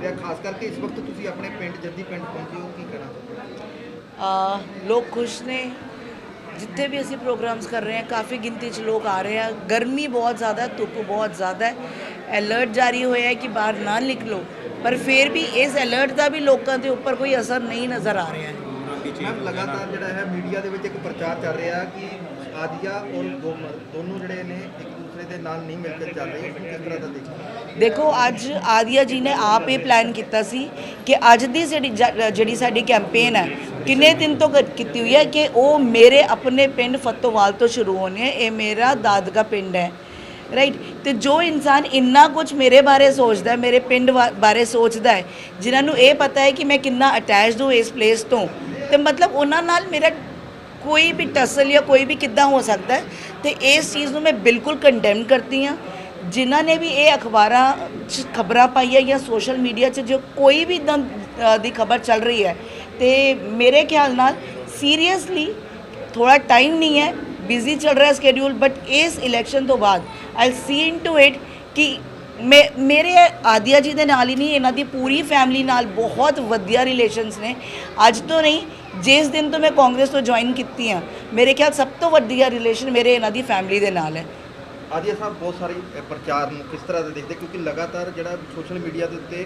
ਰਿਹਾ ਖਾਸ ਕਰਕੇ ਇਸ ਵਕਤ ਤੁਸੀਂ ਆਪਣੇ ਪਿੰਡ ਜੱਦੀ ਪਿੰਡ ਪਹੁੰਚੇ ਹੋ ਕੀ ਕਹਿਣਾ ਆ ਲੋਕ ਖੁਸ਼ ਨੇ। ਜਿੱਥੇ ਵੀ ਅਸੀਂ ਪ੍ਰੋਗਰਾਮਸ ਕਰ ਰਹੇ ਹਾਂ ਕਾਫੀ ਗਿਣਤੀ 'ਚ ਲੋਕ ਆ ਰਹੇ ਆ। ਗਰਮੀ ਬਹੁਤ ਜ਼ਿਆਦਾ ਹੈ ਧੁੱਪ ਬਹੁਤ ਜ਼ਿਆਦਾ ਹੈ। ਅਲਰਟ ਜਾਰੀ ਹੋਇਆ ਹੈ ਕਿ ਬਾਹਰ ਨਾ ਨਿਕਲੋ। ਪਰ ਫਿਰ ਵੀ ਇਸ ਅਲਰਟ ਦਾ ਵੀ ਲੋਕਾਂ ਦੇ ਉੱਪਰ ਕੋਈ ਅਸਰ ਨਹੀਂ ਨਜ਼ਰ ਆ ਰਿਹਾ ਹੈ। ਮੈਮ ਲਗਾਤਾਰ ਜਿਹੜਾ ਹੈ ਮੀਡੀਆ ਦੇ ਵਿੱਚ ਇੱਕ ਪ੍ਰਚਾਰ ਚੱਲ ਰਿਹਾ ਕਿ ਆਦੀਆ ਔਰ ਗੋਮਰ ਦੋਨੋਂ ਜਿਹੜੇ ਨੇ ਇੱਕ ਦੂਸਰੇ ਦੇ ਨਾਲ ਨਹੀਂ ਮਿਲ ਕੇ ਚੱਲ ਰਹੇ। ਕਿਸ ਤਰ੍ਹਾਂ ਦਾ ਦੇਖਦੇ ਦੇਖੋ, ਅੱਜ ਆਦੀਆ ਜੀ ਨੇ ਆਪ ਇਹ ਪਲਾਨ ਕੀਤਾ ਸੀ ਕਿ ਅੱਜ ਦੀ ਜਿਹੜੀ ਜਿਹੜੀ ਸਾਡੀ ਕੈਂਪੇਨ ਹੈ, ਕਿੰਨੇ ਦਿਨ ਤੋਂ ਕ- ਕੀਤੀ ਹੋਈ ਹੈ ਕਿ ਉਹ ਮੇਰੇ ਆਪਣੇ ਪਿੰਡ ਫਤੋਵਾਲ ਤੋਂ ਸ਼ੁਰੂ ਹੋਣੀ ਹੈ, ਇਹ ਮੇਰਾ ਦਾਦਗਾ ਪਿੰਡ ਹੈ। ਰਾਈਟ ਤੇ ਜੋ ਇਨਸਾਨ ਇੰਨਾ ਕੁਝ ਮੇਰੇ ਬਾਰੇ ਸੋਚਦਾ ਹੈ, ਮੇਰੇ ਪਿੰਡ ਵਾ- ਬਾਰੇ ਸੋਚਦਾ ਹੈ, ਜਿਨ੍ਹਾਂ ਨੂੰ ਇਹ ਪਤਾ ਹੈ ਕਿ ਮੈਂ ਕਿੰਨਾ ਅਟੈਚਡ ਹਾਂ ਇਸ ਪਲੇਸ ਤੋਂ, ਤੇ ਮਤਲਬ ਉਹਨਾਂ ਨਾਲ ਮੇਰਾ ਕੋਈ ਵੀ ਟਸਲ ਜਾਂ ਕੋਈ ਵੀ ਕਿੱਦਾਂ ਹੋ ਸਕਦਾ ਹੈ, ਤੇ ਇਸ ਚੀਜ਼ ਨੂੰ ਮੈਂ ਬਿਲਕੁਲ ਕੰਡੈਮ ਕਰਦੀ ਹਾਂ। ਜਿਨ੍ਹਾਂ ਨੇ ਵੀ ਇਹ ਅਖਬਾਰਾਂ 'ਚ ਖਬਰਾਂ ਪਾਈਆਂ ਜਾਂ ਸੋਸ਼ਲ ਮੀਡੀਆ 'ਚ ਜੋ ਕੋਈ ਵੀ ਇੱਦਾਂ ਦੀ ਖਬਰ ਚੱਲ ਰਹੀ ਹੈ, ਤੇ ਮੇਰੇ ਖਿਆਲ ਨਾਲ ਸੀਰੀਅਸਲੀ ਥੋੜਾ ਟਾਈਮ ਨਹੀਂ ਹੈ, ਬਿਜ਼ੀ ਚੱਲ ਰਿਹਾ ਸਕੇਡਿਊਲ ਬਟ ਇਸ ਇਲੈਕਸ਼ਨ ਤੋਂ ਬਾਅਦ ਆਈ ਸੀ ਇਨਟੂ ਇਟ ਕਿ ਮੇ, ਮੇਰੇ ਆਦਿਆ ਜੀ ਦੇ ਨਾਲ ਹੀ ਨਹੀਂ, ਇਹਨਾਂ ਦੀ ਪੂਰੀ ਫੈਮਿਲੀ ਨਾਲ ਬਹੁਤ ਵਧੀਆ ਰਿਲੇਸ਼ਨਸ ਨੇ। ਅੱਜ ਤੋਂ ਨਹੀਂ, ਜਿਸ ਦਿਨ ਤੋਂ ਮੈਂ ਕਾਂਗਰਸ ਤੋਂ ਜੁਆਇਨ ਕੀਤੀ ਆ ਮੇਰੇ ਖਿਆਲ ਸਭ ਤੋਂ ਵਧੀਆ ਰਿਲੇਸ਼ਨ ਮੇਰੇ ਇਹਨਾਂ ਦੀ ਫੈਮਿਲੀ ਦੇ ਨਾਲ ਹੈ। ਆਦੀਆ ਸਾਹਿਬ ਬਹੁਤ ਸਾਰੇ ਪ੍ਰਚਾਰ ਨੂੰ ਕਿਸ ਤਰ੍ਹਾਂ ਦੇ ਦੇਖਦੇ, ਕਿਉਂਕਿ ਲਗਾਤਾਰ ਜਿਹੜਾ ਸੋਸ਼ਲ ਮੀਡੀਆ ਦੇ ਉੱਤੇ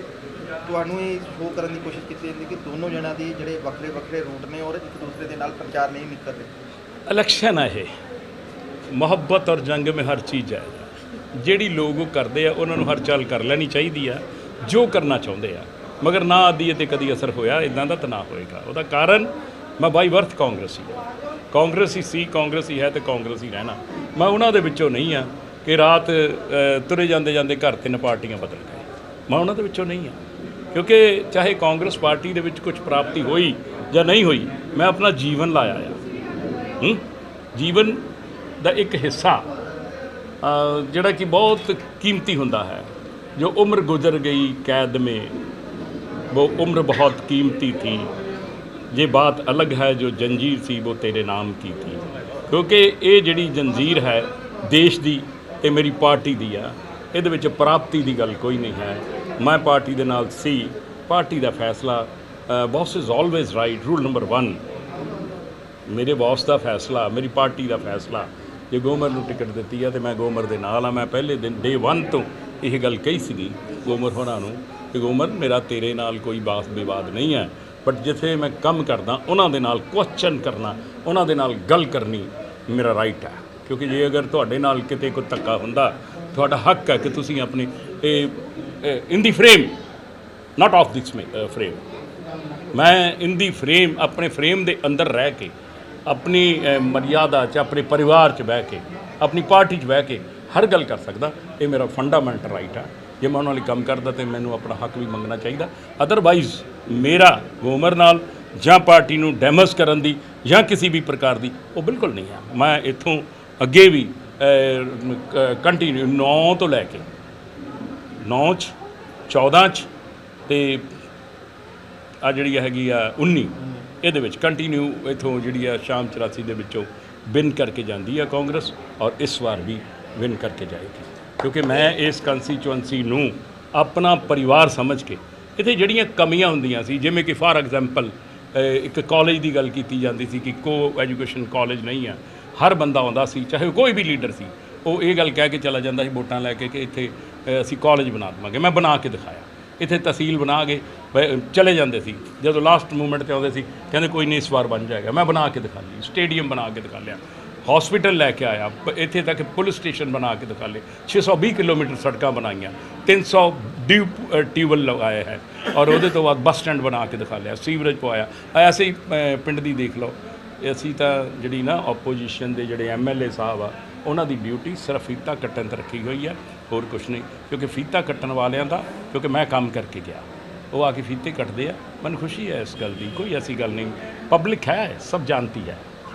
ਤੁਹਾਨੂੰ ਇਹ ਸ਼ੋਅ ਕਰਨ ਦੀ ਕੋਸ਼ਿਸ਼ ਕੀਤੀ ਜਾਂਦੀ ਕਿ ਦੋਨੋਂ ਜਣਾਂ ਦੀ ਜਿਹੜੇ ਵੱਖਰੇ ਵੱਖਰੇ ਰੂਟ ਨੇ ਔਰ ਇੱਕ ਦੂਸਰੇ ਦੇ ਨਾਲ ਪ੍ਰਚਾਰ ਨਹੀਂ ਨਿਕਲ ਰਹੇ ਇਲੈਕਸ਼ਨ ਹੈ ਇਹ। ਮੁਹੱਬਤ ਔਰ ਜੰਗ ਮੇ ਹਰ ਚੀਜ਼ ਹੈ ਜਿਹੜੀ ਲੋਕ ਉਹ ਕਰਦੇ ਆ, ਉਹਨਾਂ ਨੂੰ ਹਰ ਚਾਲ ਕਰ ਲੈਣੀ ਚਾਹੀਦੀ ਆ, ਜੋ ਕਰਨਾ ਚਾਹੁੰਦੇ ਆ। ਮਗਰ ਨਾ ਆਦੀ ਤੇ ਕਦੀ ਅਸਰ ਹੋਇਆ ਇਦਾਂ ਦਾ ਤਾਂ ਨਾ ਹੋਏਗਾ। ਉਹਦਾ ਕਾਰਨ ਮੈਂ ਬਾਈ ਵਰਥ ਕਾਂਗਰਸੀ ਆ ਕਾਂਗਰਸੀ ਸੀ, ਕਾਂਗਰਸੀ ਹੈ ਤੇ ਕਾਂਗਰਸੀ ਰਹਿਣਾ। ਮੈਂ ਉਹਨਾਂ ਦੇ ਵਿੱਚੋਂ ਨਹੀਂ ਆ ਕਿ ਰਾਤ ਤੁਰੇ ਜਾਂਦੇ ਜਾਂਦੇ ਘਰ ਤਿੰਨ ਪਾਰਟੀਆਂ ਬਦਲ ਗਏ। ਮੈਂ ਉਹਨਾਂ ਦੇ ਵਿੱਚੋਂ ਨਹੀਂ ਆ ਕਿਉਂਕਿ ਚਾਹੇ ਕਾਂਗਰਸ ਪਾਰਟੀ ਦੇ ਵਿੱਚ ਕੁਝ ਪ੍ਰਾਪਤੀ ਹੋਈ ਜਾਂ ਨਹੀਂ ਹੋਈ, ਮੈਂ ਆਪਣਾ ਜੀਵਨ ਲਾਇਆ ਆ। ਹੂੰ? ਜੀਵਨ ਦਾ ਇੱਕ ਹਿੱਸਾ ਜਿਹੜਾ ਕਿ ਬਹੁਤ ਕੀਮਤੀ ਹੁੰਦਾ ਹੈ। ਜੋ ਉਮਰ ਗੁਜ਼ਰ ਗਈ ਕੈਦ ਮੇ, ਉਹ ਉਮਰ ਬਹੁਤ ਕੀਮਤੀ ਥੀ। ਜੇ ਬਾਤ ਅਲੱਗ ਹੈ ਜੋ ਜੰਜੀਰ ਸੀ ਉਹ ਤੇਰੇ ਨਾਮ ਕੀ ਥੀ? ਕਿਉਂਕਿ ਇਹ ਜਿਹੜੀ ਜੰਜੀਰ ਹੈ ਦੇਸ਼ ਦੀ ਤੇ ਮੇਰੀ ਪਾਰਟੀ ਦੀ ਆ, ਇਹਦੇ ਵਿੱਚ ਪ੍ਰਾਪਤੀ ਦੀ ਗੱਲ ਕੋਈ ਨਹੀਂ ਹੈ। ਮੈਂ ਪਾਰਟੀ ਦੇ ਨਾਲ ਸੀ, ਪਾਰਟੀ ਦਾ ਫੈਸਲਾ boss is always right rule number 1 ਮੇਰੇ ਬੌਸ ਦਾ ਫੈਸਲਾ, ਮੇਰੀ ਪਾਰਟੀ ਦਾ ਫੈਸਲਾ, ਜੇ ਗੋਮਰ ਨੂੰ ਟਿਕਟ ਦਿੱਤੀ ਆ ਤੇ ਮੈਂ ਗੋਮਰ ਦੇ ਨਾਲ ਆ, ਮੈਂ ਪਹਿਲੇ ਦਿਨ ਡੇ 1 ਤੋਂ ਇਹ ਗੱਲ ਕਹੀ ਸੀਗੀ ਗੋਮਰ ਹੋਣਾ ਨੂੰ ਕਿ ਗੋਮਰ, ਮੇਰਾ ਤੇਰੇ ਨਾਲ ਕੋਈ ਬਾਤ ਵਿਵਾਦ ਨਹੀਂ ਹੈ। ਬਟ ਜਿੱਥੇ ਮੈਂ ਕੰਮ ਕਰਦਾ, ਉਹਨਾਂ ਦੇ ਨਾਲ ਕੁਐਸਚਨ ਕਰਨਾ, ਉਹਨਾਂ ਦੇ ਨਾਲ ਗੱਲ ਕਰਨੀ ਮੇਰਾ ਰਾਈਟ ਹੈ। ਕਿਉਂਕਿ ਜੇ ਅਗਰ ਤੁਹਾਡੇ ਨਾਲ ਕਿਤੇ ਕੋਈ ਧੱਕਾ ਹੁੰਦਾ, ਤੁਹਾਡਾ ਹੱਕ ਹੈ ਕਿ ਤੁਸੀਂ ਆਪਣੇ, ਇਹ in the frame not of this frame ਮੈਂ ਇਨ ਦੀ ਫਰੇਮ ਆਪਣੇ ਫਰੇਮ ਦੇ ਅੰਦਰ ਰਹਿ ਕੇ, ਆਪਣੀ ਮਰਿਆਦਾ 'ਚ, ਆਪਣੇ ਪਰਿਵਾਰ 'ਚ ਬਹਿ ਕੇ, ਆਪਣੀ ਪਾਰਟੀ 'ਚ ਬਹਿ ਕੇ ਹਰ ਗੱਲ ਕਰ ਸਕਦਾ, ਇਹ ਮੇਰਾ ਫੰਡਾਮੈਂਟਲ ਰਾਈਟ ਹੈ। ਜੇ ਮੈਂ ਉਹਨਾਂ ਲਈ ਕੰਮ ਕਰਦਾ ਤੇ ਮੈਨੂੰ ਆਪਣਾ ਹੱਕ ਵੀ ਮੰਗਣਾ ਚਾਹੀਦਾ। ਅਦਰਵਾਈਜ਼ ਮੇਰਾ ਗੋਮਰ ਨਾਲ ਜਾਂ ਪਾਰਟੀ ਨੂੰ ਡੈਮੇਜ ਕਰਨ ਦੀ ਜਾਂ ਕਿਸੇ ਵੀ ਪ੍ਰਕਾਰ ਦੀ ਉਹ ਬਿਲਕੁਲ ਨਹੀਂ ਹੈ। ਮੈਂ ਇੱਥੋਂ ਅੱਗੇ ਵੀ ਕੰਟੀਨਿਊ 9 ਤੋਂ ਲੈ ਕੇ 9 ਚ 14 ਚ ਤੇ ਆ ਜਿਹੜੀ ਹੈਗੀ ਆ 19 ਇਹਦੇ ਵਿੱਚ ਕੰਟੀਨਿਊ ਇਥੋਂ ਜਿਹੜੀ ਆ ਸ਼ਾਮ 84 ਦੇ ਵਿੱਚੋਂ ਵਿਨ ਕਰਕੇ ਜਾਂਦੀ ਆ ਕਾਂਗਰਸ ਔਰ ਇਸ ਵਾਰ ਵੀ ਵਿਨ ਕਰਕੇ ਜਾਏਗੀ। ਕਿਉਂਕਿ ਮੈਂ ਇਸ ਕੰਸਟੀਚੁਐਂਸੀ ਨੂੰ ਆਪਣਾ ਪਰਿਵਾਰ ਸਮਝ ਕੇ ਇੱਥੇ ਜਿਹੜੀਆਂ ਕਮੀਆਂ ਹੁੰਦੀਆਂ ਸੀ, ਜਿਵੇਂ ਕਿ ਫਾਰ ਐਗਜ਼ਾਮਪਲ ਇੱਕ ਕਾਲਜ ਦੀ ਗੱਲ ਕੀਤੀ ਜਾਂਦੀ ਸੀ ਕਿ ਕੋ ਐਜੂਕੇਸ਼ਨ ਕਾਲਜ ਨਹੀਂ ਆ, ਹਰ ਬੰਦਾ ਆਉਂਦਾ ਸੀ, ਚਾਹੇ ਉਹ ਕੋਈ ਵੀ ਲੀਡਰ ਸੀ, ਉਹ ਇਹ ਗੱਲ ਕਹਿ ਕੇ ਚਲਾ ਜਾਂਦਾ ਸੀ ਵੋਟਾਂ ਲੈ ਕੇ ਕਿ ਇੱਥੇ ਅਸੀਂ ਕਾਲਜ ਬਣਾ ਦੇਵਾਂਗੇ, ਮੈਂ ਬਣਾ ਕੇ ਦਿਖਾਇਆ। ਇੱਥੇ ਤਹਿਸੀਲ ਬਣਾ ਕੇ ਚਲੇ ਜਾਂਦੇ ਸੀ, ਜਦੋਂ ਲਾਸਟ ਮੂਮੈਂਟ ਤੇ ਆਉਂਦੇ ਸੀ, ਕਹਿੰਦੇ ਕੋਈ ਨਹੀਂ ਇਸ ਵਾਰ ਬਣ ਜਾਏਗਾ, ਮੈਂ ਬਣਾ ਕੇ ਦਿਖਾ ਲਈ ਸਟੇਡੀਅਮ ਬਣਾ ਕੇ ਦਿਖਾ ਲਿਆ। ਹਸਪੀਟਲ ਲੈ ਕੇ ਆਇਆ। ਇੱਥੇ ਤੱਕ ਪੁਲਿਸ ਸਟੇਸ਼ਨ ਬਣਾ ਕੇ ਦਿਖਾ ਲਏ। 620 ਕਿਲੋਮੀਟਰ ਸੜਕਾਂ ਬਣਾਈਆਂ। 300 ਡਿਊਬ ਅ, ਟਿਊਬਲ ਲਗਾਏ ਹੈ। ਔਰ ਉਹਦੇ ਤੋਂ ਬਾਅਦ ਬੱਸ ਸਟੈਂਡ ਬਣਾ ਕੇ ਦਿਖਾ ਲਿਆ। ਸੀਵਰੇਜ ਪਵਾਇਆ। ਐਸੇ ਹੀ ਪਿੰਡ ਦੀ ਦੇਖ ਲਓ। ਅਸੀਂ ਤਾਂ ਜਿਹੜੀ ਨਾ ਆਪੋਜੀਸ਼ਨ ਦੇ ਜਿਹੜੇ ਐਮਐਲਏ ਸਾਹਿਬ ਆ ਉਹਨਾਂ ਦੀ ਡਿਊਟੀ ਸਿਰਫ ਫੀਤਾ ਕੱਟਣ ਤੇ ਰੱਖੀ ਹੋਈ ਹੈ ਹੋਰ ਕੁਝ ਨਹੀਂ। ਕਿਉਂਕਿ ਫੀਤਾ ਕੱਟਣ ਵਾਲਿਆਂ ਦਾ ਕਿਉਂਕਿ ਮੈਂ ਕੰਮ ਕਰਕੇ ਗਿਆ। ਉਹ ਆ ਕੇ ਫੀਤੇ ਕੱਟਦੇ ਆ। ਮੈਨੂੰ ਖੁਸ਼ੀ ਹੈ ਇਸ ਗੱਲ ਦੀ। ਕੋਈ ਐਸੀ ਗੱਲ ਨਹੀਂ। ਪਬਲਿਕ ਹੈ ਸਭ ਜਾਣਤੀ ਹੈ।